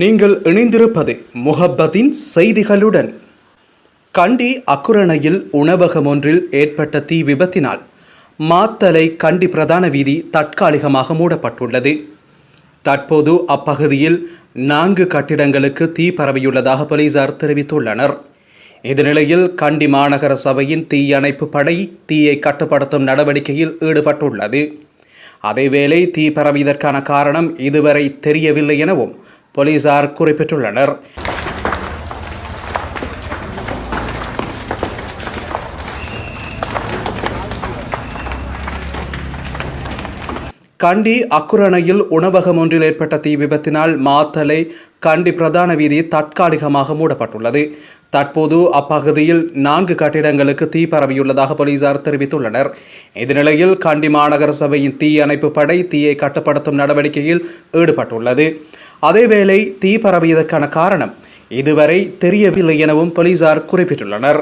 நீங்கள் இணைந்திருப்பது முஹப்பத்தின் செய்திகளுடன். கண்டி அக்குரணையில் உணவகம் ஒன்றில் ஏற்பட்ட தீ விபத்தினால் மாத்தலை கண்டி பிரதான வீதி தற்காலிகமாக மூடப்பட்டுள்ளது. தற்போது அப்பகுதியில் நான்கு கட்டிடங்களுக்கு தீ பரவியுள்ளதாக போலீசார் தெரிவித்துள்ளனர். இந்த நிலையில் கண்டி மாநகர சபையின் தீயணைப்பு படை தீயை கட்டுப்படுத்தும் நடவடிக்கையில் ஈடுபட்டுள்ளது. அதேவேளை தீ பரவியதற்கான காரணம் இதுவரை தெரியவில்லை எனவும் போலீசார் குறிப்பிட்டுள்ளனர். கண்டி அக்குரணையில் உணவகம் ஒன்றில் ஏற்பட்ட தீ விபத்தினால் மாத்தலை கண்டி பிரதான வீதி தற்காலிகமாக மூடப்பட்டுள்ளது. தற்போது அப்பகுதியில் நான்கு கட்டிடங்களுக்கு தீ பரவியுள்ளதாக போலீசார் தெரிவித்துள்ளனர். இந்த நிலையில் கண்டி மாநகர சபையின் தீ அணைப்பு படை தீயை கட்டுப்படுத்தும் நடவடிக்கையில் ஈடுபட்டுள்ளது. அதேவேளை தீ பரவியதற்கான காரணம் இதுவரை தெரியவில்லை எனவும் போலீசார் குறிப்பிட்டுள்ளனர்.